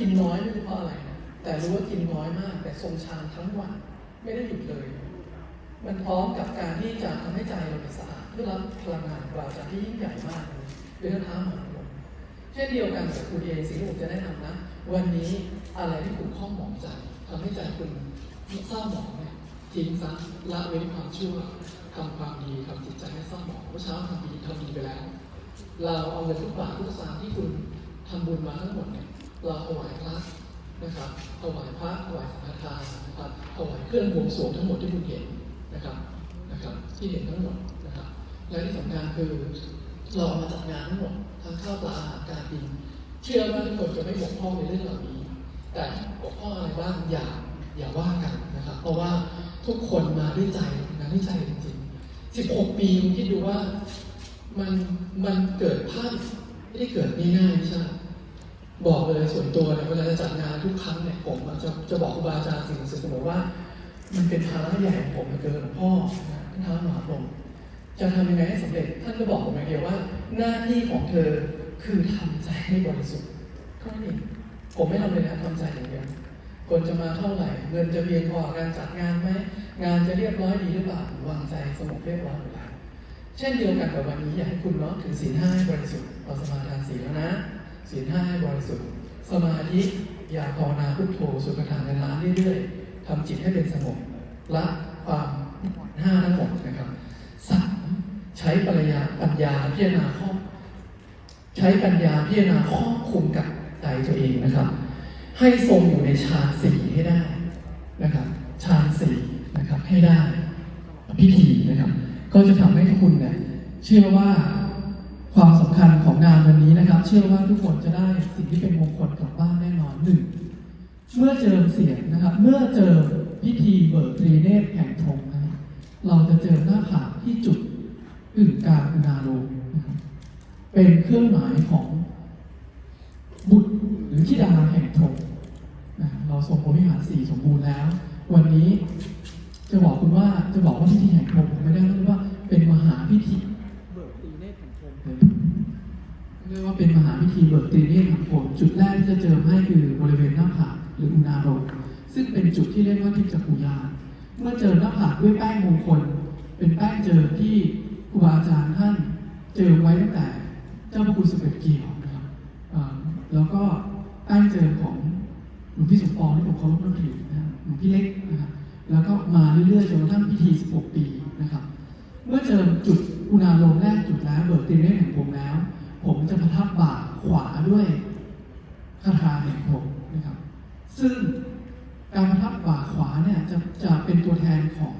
กินน้อยไม่รู้เพราะอะไรนะแต่รู้ว่ากินน้อยมาก แต่ทรงฌานทั้งวันไม่ได้หยุดเลย มันพร้อมกับการที่จะทำให้ใจเราสะอาดเพื่อรับพลังงานกว่าจากที่ยิ่งใหญ่มากเลยเป็นท้ามหาลมเช่นเดียวกันกับคุณเองสิ่งที่ผมจะแนะนำนะ วันนี้อะไรที่คุณข้องหมองใจทำให้ใจคุณเศร้าหมองเนี่ยทิ้งซะละเว้นความชั่วทำความดีทำจิตใจให้เศร้าหมองเมื่อเช้าทำดีทำดีไปแล้ว เราเอาเงินทุกบาททุกสตางค์ที่คุณทำบุญมาทั้งหมดเนี่ย เราถวายพระนะครับถวายพระถวายสังฆทานนะครับถวายเครื่องบวงสรวงทั้งหมดที่คุณเห็นนะครับนะครับ ที่เห็นทั้งหมดนะครับ และที่สำคัญคือเรามาจัดงานทั้งหมดทั้งข้าวปลาอาหารการกิน เชื่อว่าทุกคนจะไม่บกพร่องในเรื่องเหล่านี้ แต่บกพร่องอะไรบ้างอย่าอย่าว่ากันนะครับ เพราะว่าทุกคนมาด้วยใจมาด้วยใจจริงๆ 16 ปีคุณคิดดูว่ามันมันเกิดภาพไม่ได้เกิดง่ายๆใช่ไหม บอกเลยส่วนตัวเนี่ยเวลาจะจัดงานทุกครั้งเนี่ยผมจะจะบอกครูบาอาจารย์สิ่งศักดิ์สิทธิ์เสมอว่า มันเป็นภาระใหญ่ของผมเหลือเกินพ่อนะท่านท้ามหาพรหมจะทำยังไงให้สำเร็จท่านก็บอกผมอย่างเดียวว่า หน้าที่ของเธอคือทำใจให้บริสุทธิ์เท่านั้นเองผมไม่ทำเลยนะทำใจอย่างเดียวคนจะมาเท่าไหร่เงินจะเพียงพอการจัดงานไหมงานจะเรียบร้อยดีหรือเปล่าวางใจสงบเรียบร้อยหมดแล้วเช่นเดียวกันกับวันนี้อยากให้คุณเนาะถือศีลห้าบริสุทธิ์เราสมาทานศีลแล้วนะ ศีลห้าให้บริสุทธิ์สมาธิอย่าภาวนาพุทโธสุขทานทานเรื่อยๆทำจิตให้เป็นสงบละความห้าทั้งหมดนะครับสามใช้ปัญญาปัญญาพิจารณาข้อใช้ปัญญาพิจารณาครอบคุมกับใจตัวเองนะครับ ให้ทรงอยู่ในฌานสี่ให้ได้นะครับฌานสี่นะครับให้ได้พิธีนะครับ ก็จะทำให้ทุกคนเนี่ยเชื่อว่า ความสำคัญของงานวันนี้นะครับ เชื่อว่าทุกคนจะได้สิ่งที่เป็นมงคลกลับบ้านแน่นอนหนึ่งเมื่อเจอเสียงนะครับ เมื่อเจอพิธีเบิกตรีเนตรแห่งธงนะรเราจะเจอหน้าผากที่จุดอึ่งกางอุณาโลนะครับเป็นเครื่องหมายของบุตรหรือธิดาแห่งธงนะเราส่งโพธิหารสี่สมบูรณ์แล้ว วันนี้จะบอกคุณว่าจะบอกว่าพิธีแห่งธงไม่ได้เรียกว่าเป็นมหาพิธีเบิกตรีเนตรแห่งธง เรียกว่าเป็นมหาพิธีเบิกตรีเนตรแห่งธงจุดแรกที่จะเจอให้คือบริเวณหน้าผากหรืออุณาโลมซึ่งเป็นจุดที่เรียกว่าทิพจักขุยานเมื่อเจอหน้าผากด้วยแป้งมงคล เป็นแป้งเจอที่ครูบาอาจารย์ท่านเจอไว้ตั้งแต่เจ้าพระคุณสมเด็จเกี่ยวนะครับแล้วก็แป้งเจอของหลวงพี่สมปองที่ผมเคารพนับถือนะครับหลวงพี่เล็กนะครับแล้วก็มาเรื่อยๆจนกระทั่งพิธี 16 ปีนะครับ เมื่อเจอจุดอุณาโลมแรกจุดแล้วเบิกตีเล่แห่งผมแล้ว ผมจะประทับบ่าขวาด้วยคาถาแห่งผมนะครับ ซึ่งการประทับบ่าขวาเนี่ยจะจะเป็นตัวแทนของ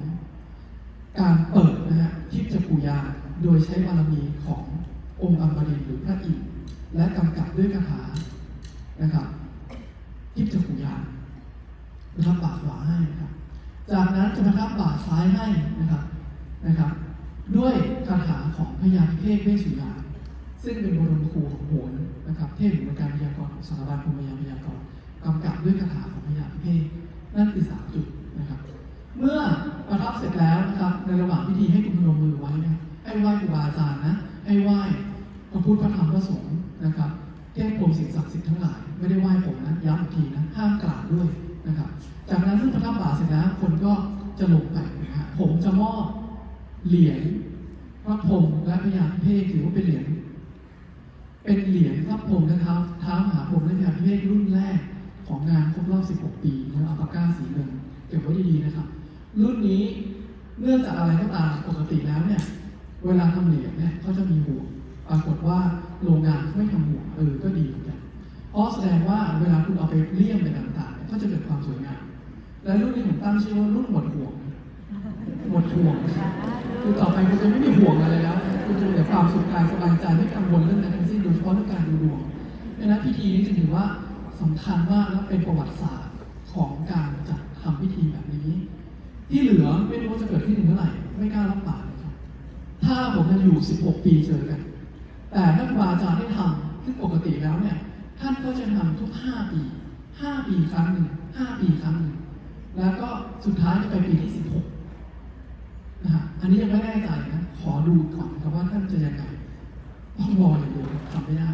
การเปิดนะฮะทิพจักรุยาโดยใช้บารมีขององค์อมรินหรือพระอินทร์และกำกับด้วยคาถานะครับทิพจักรุยานนะครับบาขวาให้นะครับ จากนั้นจะประทับบาซ้ายให้นะครับนะครับ ด้วยคาถาของพญาพิเภกเวสุยา ซึ่งเป็นบรมครูของโหนนะครับเทพแห่งการพยากรณ์ของสารวัตรพรหมยาพยากรณ์กำกับด้วยคาถาของพญาพิเภกนั่นคือสามจุดนะครับ เมื่อประทับเสร็จแล้วนะครับในระหว่างพิธีให้คุณพนมมือไว้นะให้ไหว้ครูบาอาจารย์นะให้ไหว้พระพุทธพระธรรมพระสงฆ์นะครับเทพพรหมสิ่งศักดิ์สิทธิ์ทั้งหลายไม่ได้ไหว้ผมนะย้ำอีกทีนะห้ามกราบด้วยนะครับ จากนั้นเมื่อประทับบาทเสร็จแล้วคนก็จะลงไปนะฮะผมจะมอบเหรียญพระพรหมและพญาพิเภกถือว่าเป็นเหรียญ เป็นเหรียญพระพรมและเท้าเท้ามหาพรมและพญาพิเภกรุ่นแรกของงานครบรอบ 16 ปีนะอัลปาก้าสีเงินเก็บไว้ดีๆนะครับ รุ่นนี้เนื่องจากอะไรก็ตามปกติแล้วเนี่ย เวลาทำเหรียญเนี่ยเขาจะมีห่วงปรากฏว่าโรงงานไม่ทำห่วงเออก็ดีเหมือนกันเพราะแสดงว่าเวลาคุณเอาไปเลี่ยมไปต่างๆเนี่ยก็จะเกิดความสวยงาม และรุ่นนี้ผมตั้งชื่อว่ารุ่นหมดห่วง หมดห่วงคือต่อไปคุณจะไม่มีห่วงอะไรแล้วคุณจะมีแต่ความสุขกายสบายใจไม่กังวลเรื่องอะไรทั้งสิ้น ยเฉพาะเรื่องการดูดวงดังนั้นพิธีนี้จึงถือว่าสำคัญมากและเป็นประวัติศาสตร์ของการจัดทำพิธีแบบนี้ ที่เหลือไม่รู้ว่าจะเกิดขึ้นเมื่อไหร่ไม่กล้ารับปากครับถ้าผมจะอยู่ 16 ปีเจอกัน แต่ถ้าครูบาอาจารย์ได้ทำซึ่งปกติแล้วเนี่ยท่านก็จะทำทุก 5 ปี 5 ปีครั้งหนึ่ง5ปีครั้งหนึ่งแล้วก็สุดท้ายจะไปปีที่ 16นะฮะอันนี้ยังไม่แน่ใจนะขอดูก่อนครับว่าท่านจะยังไง ต้องรออย่างเดียวทำไม่ได้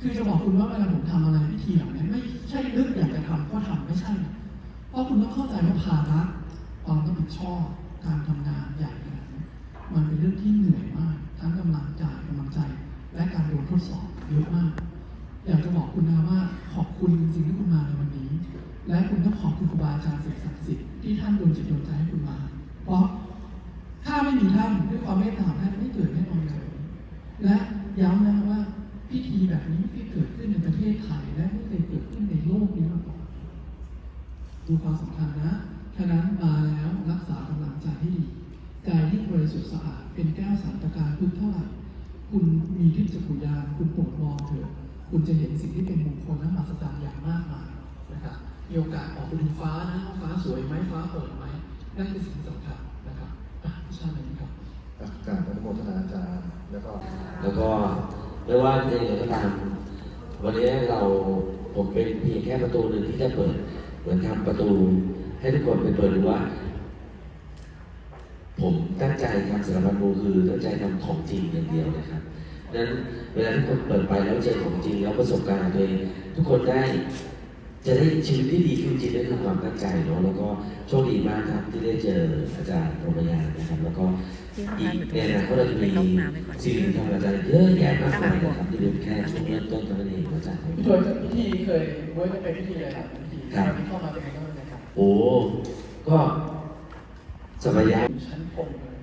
คือจะบอกคุณว่าเวลาผมทำอะไรพิธีเหล่านี้ไม่ใช่นึกอยากจะทำก็ทำไม่ใช่ เพราะคุณต้องเข้าใจว่าภาระความรับผิดชอบการทำงานใหญ่ขนาดนี้มันเป็นเรื่องที่เหนื่อยมาก ทั้งกำลังใจกำลังใจ และการโดนทดสอบเยอะมาก อยากจะบอกคุณนะว่าขอบคุณจริงๆที่คุณมาในวันนี้ และคุณต้องขอบคุณครูบาอาจารย์ศักดิ์สิทธิ์ที่ท่านโดนจิตโดนใจให้คุณมา เพราะถ้าไม่มีท่านด้วยความเมตตาท่านไม่เกิดแน่นอนเลยและ ย้ำนะว่าพิธีแบบนี้ไม่เคยเกิดขึ้นในประเทศไทยและไม่เคยเกิดขึ้นในโลกนี้มาก่อนดูความสำคัญนะฉะนั้นมาแล้วรักษากำลังใจให้ดีใจที่บริสุทธิ์สะอาดเป็นแก้วสารตะการคุณเท่าไหร่คุณมีทิพย์จักรุยานคุณโปรดมองเถิดคุณจะเห็นสิ่งที่เป็นมงคลและมหัศจรรย์อย่างมากมายนะครับมีโอกาสออกไปดูฟ้านะฟ้าสวยไหมฟ้าเปิดไหมนั่นคือสิ่งสำคัญนะครับอะพี่ชาตินี้ครับ การอนุโมทนาอาจารย์แล้วก็แล้วก็ไม่ว่าจะยังไงก็ตามวันนี้เราผมเป็นเพียงแค่ประตูหนึ่งที่จะเปิด เหมือนทำประตู ให้ทุกคนไปเปิดดูว่า ผมตั้งใจทำสารพันมูคือตั้งใจทำของจริงอย่างเดียวนะครับดังนั้นเวลาทุกคนเปิดไปแล้วเจอของจริงแล้วประสบการณ์ตัวเองทุกคนได้จะได้ชีวิตที่ดีขึ้นจริงนั่นคือความตั้งใจเนาะแล้วก็โชคดีมากครับที่ได้เจออาจารย์โรมยานนะครับ แล้วก็ อีกในอนาคตเราจะมีสิ่งที่ทำอาจารย์เยอะแยะมากมายนะครับที่เป็นแค่ช่วงเริ่มต้นเท่านั้นเองอาจารย์ พี่โจยพิธีเคยเวิร์กเป็นพิธีอะไรครับพิธีครับที่เข้ามาเป็นยังไงบ้างนะครับโอ้ก็สบายยะอยู่ชั้นพรมเลย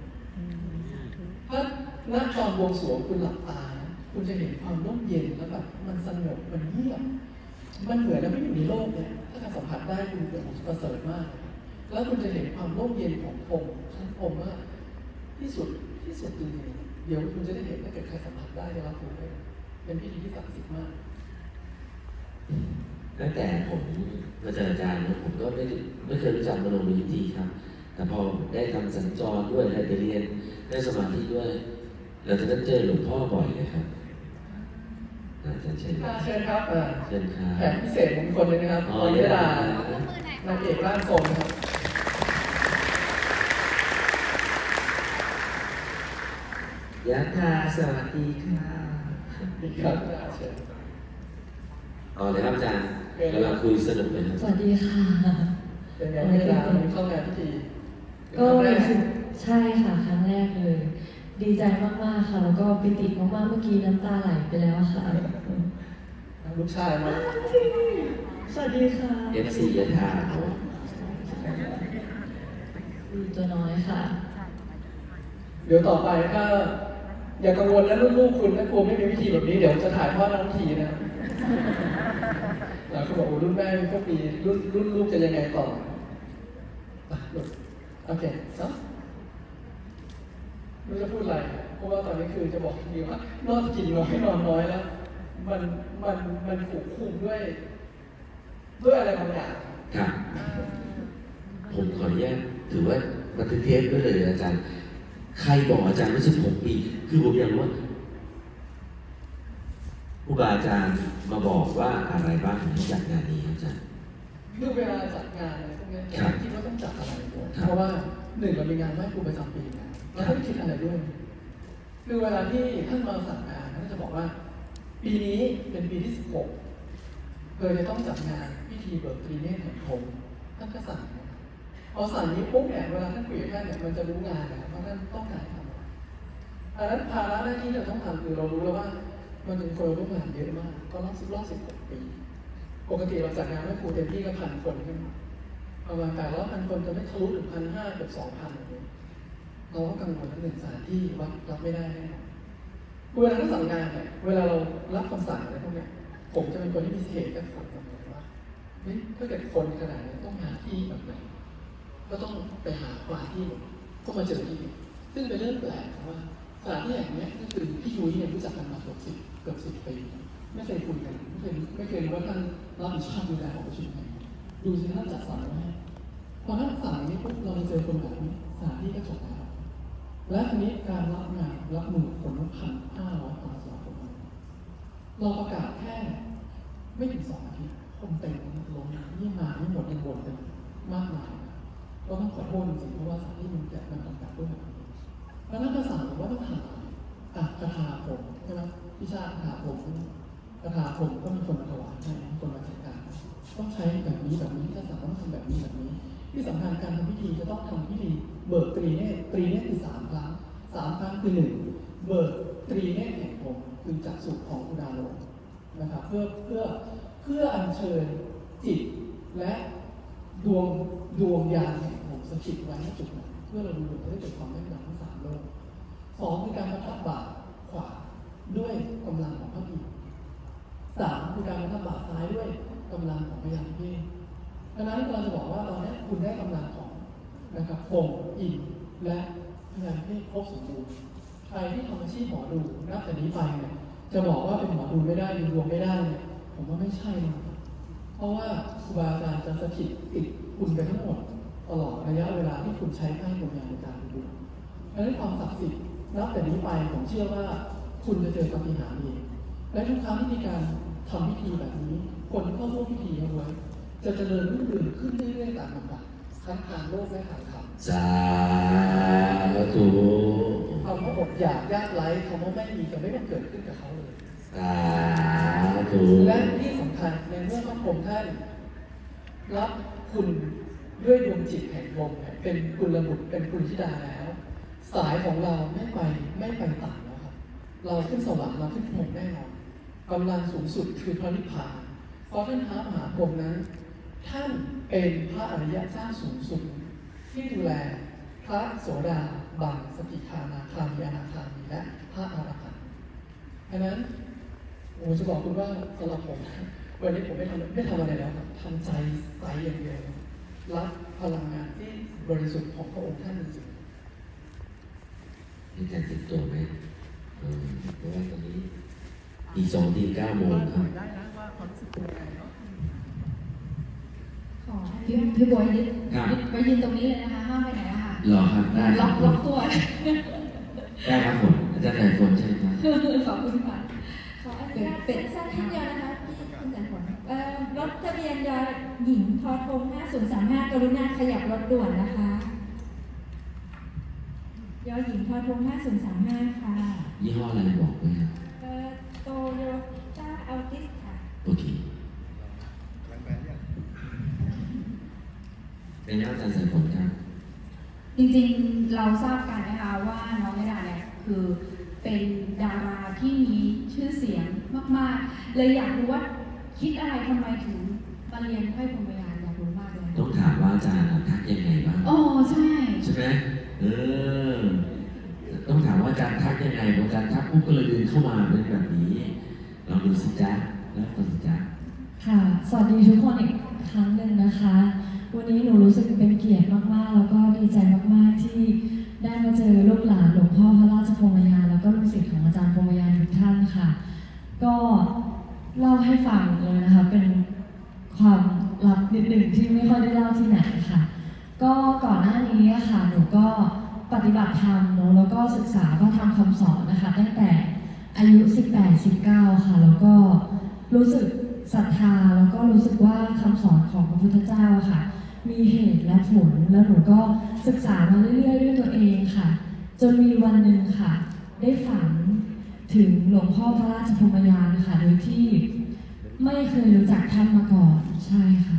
ถ้าณตอนบวงสรวงคุณหลับตานะคุณจะเห็นความร่มเย็นแล้วแบบมันสงบมันเงียบมันเหมือนเราไม่อยู่ในโลกเนี่ยถ้าการสัมผัสได้คุณจะประเสริฐมาก แล้วคุณจะเห็นความร่มเย็นของพรมชั้นพรมว่า ที่สุดที่สุดจริงๆเดี๋ยวคุณจะได้เห็นถ้าเกิดใครสัมผัสได้จะรับรู้เลยเป็นพิธีที่ศักดิ์สิทธิ์มาก ตั้งแต่ผมมาเจออาจารย์เนี่ยผมก็ไม่ได้ไม่เคยรู้จักมโนมยิทธิครับ แต่พอได้ทำสัญจรด้วยได้ไปเรียนได้สมาธิด้วยเราจะได้เจอหลวงพ่อบ่อยเลยครับอาจารย์เชิญคอ่ารับเชิญครับอ่าเชิญครัแขกบพิเศษมงคลเลยนะครับอ๋อออยดาได้นางเอกร่างทรงครับ ยะธาสวัสดีค่ะดีครับอ่าเชิญเอาเลยครับอาจารย์กำลังคุยสนุกเลยครับสวัสดีค่ะ เป็นไงเวลาวันนี้เข้างานพิธีก็เป็นครั้งแรรู้สึกใช่ค่ะครั้งแรกเลย ดีใจมากๆค่ะ แล้วก็ปิติมากๆเมื่อกี้น้ำตาไหลไปแล้วค่ะลูกชายมาสวัสดีค่ะเอฟซียะธาเนอะดูตัวน้อยค่ะ เดี๋ยวต่อไปถ้า อย่ากังวลนะลูกๆคุณถ้ากลัวไม่มีวิธีแบบนี้เดี๋ยวจะถ่ายทอดน้องทีนะครับหลายคนบอกโอ้รุ่นแม่ก็มีรุ่นรุ่นลูกจะยังไงต่อโอเคซับไม่รู้จะพูดอะไรเพราะว่าตอนนี้คือจะบอกทีว่านอกจากกินน้อยนอนน้อยแล้ว มันมันมันถูกคุมด้วย ด้วยอะไรบางอย่างครับผมขออนุญาตถือว่าบันทึกเทปไว้เลยอาจารย์ ใครบอกอาจารย์ว่าสิบหกปี คือผมอยากรู้ว่าครูบาอาจารย์มาบอกว่าอะไรบ้างถึงจัดงานนี้ครับอาจารย์ คือเวลาจัดงานอะไรพวกเนี้ยครับคิดว่าต้องจัดอะไรด้วยครับ เพราะว่าหนึ่งเรามีงานไหว้ครูประจำปีนะเราไม่ได้คิดอะไรด้วย คือเวลาที่ท่านมาสั่งงานท่านจะบอกว่า ปีนี้เป็นปีที่สิบหกเคยจะต้องจัดงานพิธีเบิกตรีเนตรแห่งพรหมท่านก็สั่งนะ พอสั่งนี้ปุ๊บเนี่ยเวลาท่านคุยกับท่านเนี่ยมันจะรู้งานนะว่าท่านต้องการทำอันนั้นภาระหน้าที่ที่เราต้องทำคือเรารู้แล้วว่า มันเป็นคนร่วมงานเยอะมาก ก็รอบสิบรอบสิบหกปี ปกติเราจัดงานให้ครูเต็มที่ก็พันคนขึ้นมาประมาณแปดร้อยพันคนจะไม่ทะลุถึงพันห้าเกือบสองพันแบบนี้เราก็กังวลเรื่องหนึ่งสถานที่วัดรับไม่ได้แน่นอนเวลาเราสั่งงานเนี่ยเวลาเรารับคำสั่งอะไรพวกเนี้ยผมจะเป็นคนที่มีเหตุกับคนเสมอว่าเฮ้ยถ้าเกิดคนขนาดนี้ต้องหาที่แบบไหน ก็ต้องไปหาปลาที่ก็มาเจอที่ซึ่งเป็นเรื่องแปลกนะว่าสถานที่แห่งนี้ก็คือพี่ยุ้ยเนี่ยรู้จักกันมาเกือบสิบเกือบสิบปีไม่เคยคุยกันไม่เคยไม่เคยรู้ว่าท่านรับผิดชอบดูแลของประชุมไหนดูสิท่านจัดสรรไว้ให้พอท่านสั่งนี้ปุ๊บเราไปเจอคนแบบนี้สถานที่ก็จบแล้วและทีนี้การรับงานรับมือคนละพันห้าร้อยคนสองคนเราประกาศแค่ไม่ถึงสองอาทิตย์คนเต็มลงนี่มาไม่หมดยังวนกันมากมาย ก็ต้องขอโทษจริงๆเพราะว่าสถานที่มันแจกมันจำกัดด้วยแบบนี้แล้วนักภาษาบอกว่าต้องหาอะคาถาผมใช่ไหมพิชาคาถาผมใช่ไหมนะคะผมก็มีคนมาถวายใช่ไห้คนมาจัดการต้องใช้แบบนี้แบบนี้ถ้าสั่งต้องทำแบบนี้แบบนี้ ที่สำคัญการทำพิธีจะต้องทำพิธีเบิกตรีเนตตรีเนตคือสามครั้งสามครั้งคือหนึ่งเบิกตรีเนตแห่งผมคือจักสุขของอุดาโลมนะครับเพื่อเพื่อเพื่ออัญเชิญจิตและดวงดวงยาน แห่งผมสถิตไว้ในจุดนั้นเพื่อเราดูดวงจะได้เกิดความแม่นยำทั้งสามโลกสองคือการประทับบาขวาด้วยกำลังของพระบิดสามคือการประทับบาซ้ายด้วยกำลังของพยานเพศดังนั้นเราจะบอกว่าตอนนี้คุณได้กำลังของนะครับคงอินและพยานเพศครบสมบูรณ์ใครที่ทำอาชีพหมอดูนับแต่นี้ไปเนี่ยจะบอกว่าเป็นหมอดูไม่ได้ดูดวงไม่ได้เนี่ยผมว่าไม่ใช่นะเพราะว่าครูบาอาจารย์จะสถิตติดคุณไปทั้งหมด ตลอดระยะเวลาที่คุณใช้ไพ่ดวงยานในการดูดวงดังนั้นความศักดิ์สิทธิ์นับแต่นี้ไปผมเชื่อว่าคุณจะเจอปาฏิหาริย์เองและทุกครั้งที่มีการทำพิธีแบบนี้ คนที่เข้าร่วมพิธีเอาไว้ จะเจริญรุ่งเรืองขึ้นเรื่อยๆตามลำดับทั้งทางโลกและทางธรรมสาธุคำว่าอดอยากยากไร้คำว่าไม่มีจะไม่ได้เกิดขึ้นกับเขาเลยสาธุและที่สำคัญในเมื่อพระพรหมท่านรับคุณ ด้วยดวงจิตแห่งพรหมเป็นกุลบุตรเป็นกุลธิดาแล้ว สายของเราไม่ไปไม่ไปต่ำแล้วครับ เราขึ้นสวรรค์เราขึ้นพรมแน่นอนกำลังสูงสุดคือพระนิพพานเพราะท่านท้ามหาพรหมนั้น ท่านเป็นพระอริยเจ้าสูงสุดที่ดูแลพระโสดาบันสกิทานาคามีอนาคามีและพระอรหันต์ดังนั้นผมจะบอกคุณว่าสำหรับผมวันนี้ผมไม่ทำไม่ทำอะไรแล้วครับทำใจใสอย่างเดียว รับพลังงานที่บริสุทธิ์ของพระองค์ท่านจริงมีการติดตัวไหมอืมเพราะว่าตอนนี้อีกสองทีเก้าโมงครับขอพี่พี่บอยยึดครับยึดไว้ยืนตรงนี้เลยนะคะห้ามไปไหนอะค่ะหรอครับได้คล็รัอบกล็อกตัว ได้ครับผมอาจารย์สายฝนใช่ไหมครับขอบคุณค่ะขออนุญาตสั้นๆนิดเดียวนะคะพี่คุณจันผลเอ่อรถทะเบียนยอ หญิงทอทง5035 กรุณาขยับรถด่วนนะคะยอหญิงทอทง5035 ค่ะยี่ห้ออะไรบอกไหมครับเอ่อโตโยต้าอัลติสค่ะ โอเคเป็นยังอาจารย์สายฝนครับ จริงๆ เราทราบกันนะคะว่าน้องนิดาเนี่ยคือเป็นดาราที่มีชื่อเสียงมากๆ เลยอยากรู้ว่าคิดอะไรทำไมถึง มาเรียนไพ่พรหมยานอยากรู้มากเลยต้องถามว่าอาจารย์ทักยังไงบ้างอ๋อใช่ใช่ไหมเออต้องถามว่าอาจารย์ทักยังไงพออาจารย์ทักปุ๊บก็เลยเดินเข้ามาเป็นแบบนี้ลองดูสิจ๊ะแล้วฟังสิจ๊ะค่ะ สวัสดีทุกคนอีกครั้งหนึ่งนะคะ วันนี้หนูรู้สึกเป็นเกียรติมากๆ แล้วก็ดีใจมากๆที่ได้มาเจอลูกหลานหลวงพ่อพระราชพรหมยานแล้วก็ลูกศิษย์ของอาจารย์พรหมยานทุกท่านค่ะ ก็เล่าให้ฟังเลยนะคะเป็นความลับนิ ดหนึ่งที่ไม่ค่อยได้เล่าที่ไหนค่ะ ก็ก่อนหน้านี้ค่ะหนูก็ปฏิบัติธรรมเนอะแล้วก็ศึกษาพระธรรมคำสอนนะคะ ตั้งแต่อายุ 18-19 ค่ะ แล้วก็รู้สึกศรัทธาแล้วก็รู้สึกว่าคำสอนของพระพุทธเจ้าค่ะ มีเหตุและผลแล้วหนูก็ศึกษามาเรื่อยๆด้วยตัวเองค่ะ จนมีวันหนึ่งค่ะ ได้ฝันถึงหลวงพ่อพระราชพรหมยานค่ะโดยที่ไม่เคยรู้จักท่านมาก่อนใช่ค่ะ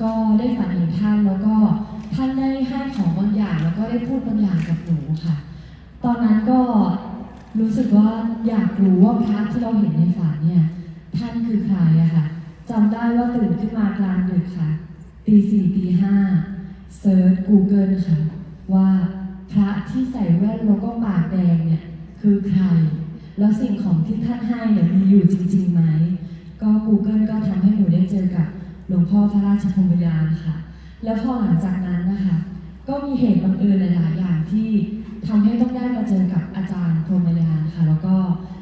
ก็ได้ฝันเห็นท่านแล้วก็ท่านได้ให้ของบางอย่างแล้วก็ได้พูดบางอย่างกับหนูค่ะ ตอนนั้นก็รู้สึกว่าอยากรู้ว่าพระที่เราเห็นในฝันเนี่ยท่านคือใครอะค่ะจำได้ว่าตื่นขึ้นมากลางดึกค่ะตีสี่ตีห้าเซิร์ช Google ค่ะ ว่าพระที่ใส่แว่นแล้วก็ปากแดงเนี่ยคือใคร แล้วสิ่งของที่ท่านให้เนี่ยมีอยู่จริงๆไหมก็ Google ก็ทำให้หนูได้เจอกับ หลวงพ่อพระราชพรหมยานค่ะ แล้วพอหลังจากนั้นนะคะ ก็มีเหตุบังเอิญหลายๆอย่างที่ทำให้ต้องได้มาเจอกับอาจารย์พรหมยานค่ะ แล้วก็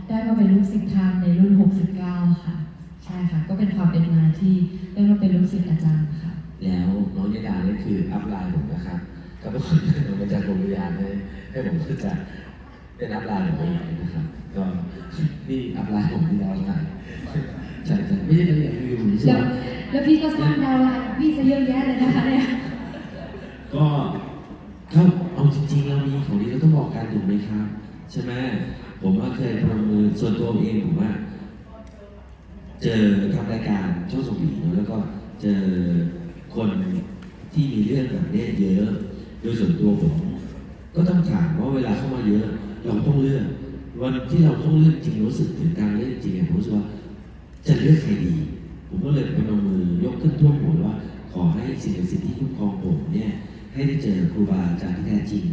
ได้มาเป็นลูกศิษย์ท่านในรุ่น 69 ค่ะ ใช่ค่ะ ก็เป็นความเป็นมาที่ได้มาเป็นลูกศิษย์อาจารย์ค่ะ แล้วน้องยดานี่คืออัพไลน์ผมนะครับ ก็เป็นคนของอาจารย์โรงพยาบาลให้ให้ผมก็จะเป็นอัพไลน์ผมเองนะครับ ก็นี่อัพไลน์ผมที่เราถ่ายใช่ใช่ไม่ใช่เป็นอย่างอื่นใช่ไหม แล้วพี่ก็สร้างดาวไลน์ของพี่ซะเยอะแยะเลยนะคะเนี่ย ก็ถ้าเอาจริงๆเรามีของดีเราต้องบอกกันถูกไหมครับ ใช่ไหมผมว่าเคยพนมมือส่วนตัวเองผมว่า เจอทำรายการช่องส่งผีเนอะแล้วก็เจอคนที่มีเรื่องแบบเนี้ยเยอะ โดยส่วนตัวผม ก็ต้องถามว่าเวลาเข้ามาเยอะ เราต้องเลือก วันที่เราต้องเลือกจริงรู้สึกถึงการเลือกจริงอะผมรู้สึกว่าจะเลือกใครดี ผมก็เลยพนมมือยกขึ้นท่วมหัวว่า ขอให้สิ่งศักดิ์สิทธิ์ที่คุ้มครองผมเนี่ยให้ได้เจอครูบาอาจารย์ที่แท้จริง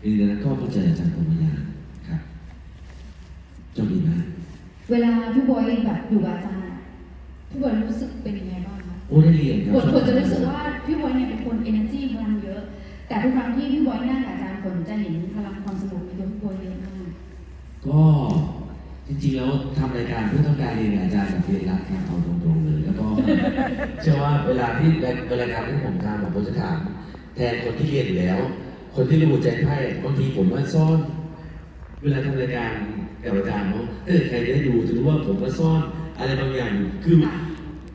หรือนั้นก็มาเจออาจารย์ปรมยานครับโชคดีมากเวลาพี่บอยแบบอยู่กับอาจารย์อะพี่บอยรู้สึกเป็นยังไงบ้างคะโอ้ได้เรียนครับคนคนจะรู้สึกว่าพี่บอยเนี่ยเป็นคน energy พลังเยอะ แต่ทุกครั้งที่พี่บอยนั่งกับอาจารย์ฝนจะเห็นพลังความสงบในตัวพี่บอยเยอะมาก ก็ จริงๆแล้วทำรายการเพื่อต้องการเรียนกับอาจารย์กับเรียนรักครับเอาตรงๆเลย แล้วก็ เชื่อว่าเวลาที่รายการที่ผมทำอะผมจะถาม แทนคนที่เรียนอยู่แล้ว คนที่รู้ใจไพ่บางทีผมว่าซ่อน เวลาทำรายการกับอาจารย์เนาะถ้าเกิดใครได้ดูจะรู้ว่าผมก็ซ่อนอะไรบางอย่างอยู่คือค่ะ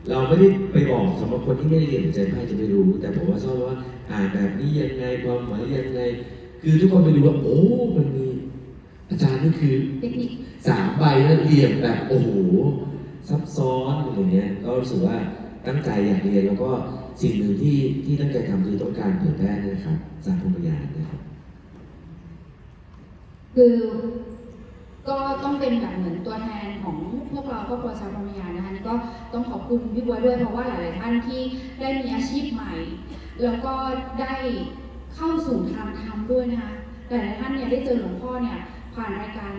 เราไม่ได้ไปบอกสำหรับคนที่ไม่ได้เรียนใจไพ่จะไม่รู้ แต่ผมว่าชอบว่าอ่านแบบนี้ยังไงความหมายยังไง คือทุกคนไปดูว่าโอ้มันมี อาจารย์นี่คือเทคนิคสามใบแล้วเรียงแบบโอ้โหซับซ้อนอะไรเงี้ยก็รู้สึกว่าตั้งใจอยากเรียนแล้วก็สิ่งหนึ่งที่ที่ตั้งใจทำคือต้องการเผยแพร่นยนะครับสารพมยานนะครับคือก็ต้องเป็นแบบเหมือนตัวแทนของพวกเราครอบครัวชาวพรหมยานนะคะนี่ก็ต้องขอบคุณพี่บัวด้วยเพราะว่าหลาย ๆ ท่านที่ได้มีอาชีพใหม่ แล้วก็ได้เข้าสู่ทางธรรมด้วยนะคะหลาย ๆ ท่านเนี่ยได้เจอหลวงพ่อเนี่ย ผ่านรายการ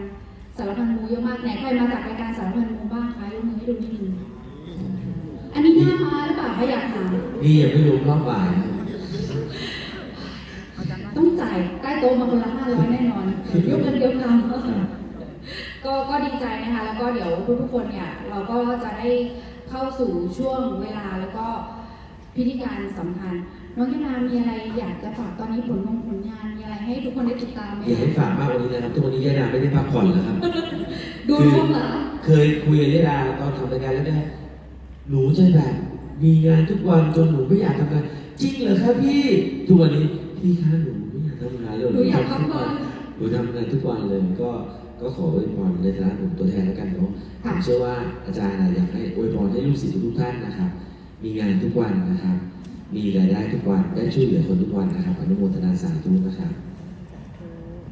สารพันมูเยอะมากไหนใครมาจากรายการสารพันมูบ้างคะยกมือให้ดูนิดนึงอันนี้หน้ามาหรือเปล่าคะอยากถามนี่ยังไม่รู้รอบบ่ายนะต้องจ่ายใต้โต๊ะมาคนละห้าร้อยแน่นอนยกเงินเดียวกันก็ก็ดีใจนะคะ แล้วก็เดี๋ยวทุกๆคนเนี่ย เราก็จะได้เข้าสู่ช่วงเวลาแล้วก็พิธีการสำคัญ น้องยุนามีอะไรอยากจะฝากตอนนี้ผลงานผลงานมีอะไรให้ทุกคนได้ติดตามไหมอย่าให้ฝากมากกว่านี้นะครับทุกวันนี้ยายดาไม่ได้พักผ่อนแล้วครับ ดูรูปเหรอเคยคุยกับยายดาตอนทำรายการแล้วได้หนูจะแบบมีงานทุกวันจนหนูไม่อยากทำงานจริงเหรอครับพี่ทุกวันนี้พี่คะหนูไม่อยากทำงานเลยหนูอยากพักผ่อนหนูทำงานทุกวันเลยก็ก็ขออวยพรในฐานะผมตัวแทนแล้วกันเนาะผค่ะมเชื่อว่าอาจารย์อะอยากให้อวยพรให้ลูกศิษย์ทุกๆท่านนะครับ มีงานทุกวันนะครับ มีรายได้ทุกวันได้ช่วยเหลือคนทุกวันนะครับอนุโมทนาสาธุนะครับ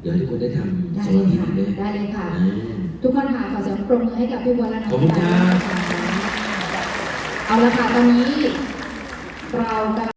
เดี๋ยวให้ทุกคนได้ทำได้สเลมายธิค่ะดีไหมได้เลยค่ะอืมทุกคนค่ะขอเสียงปรบมือให้กับพี่บัวและน้องขอบคุณครับเอาละค่ะตอนนี้เรากำลัง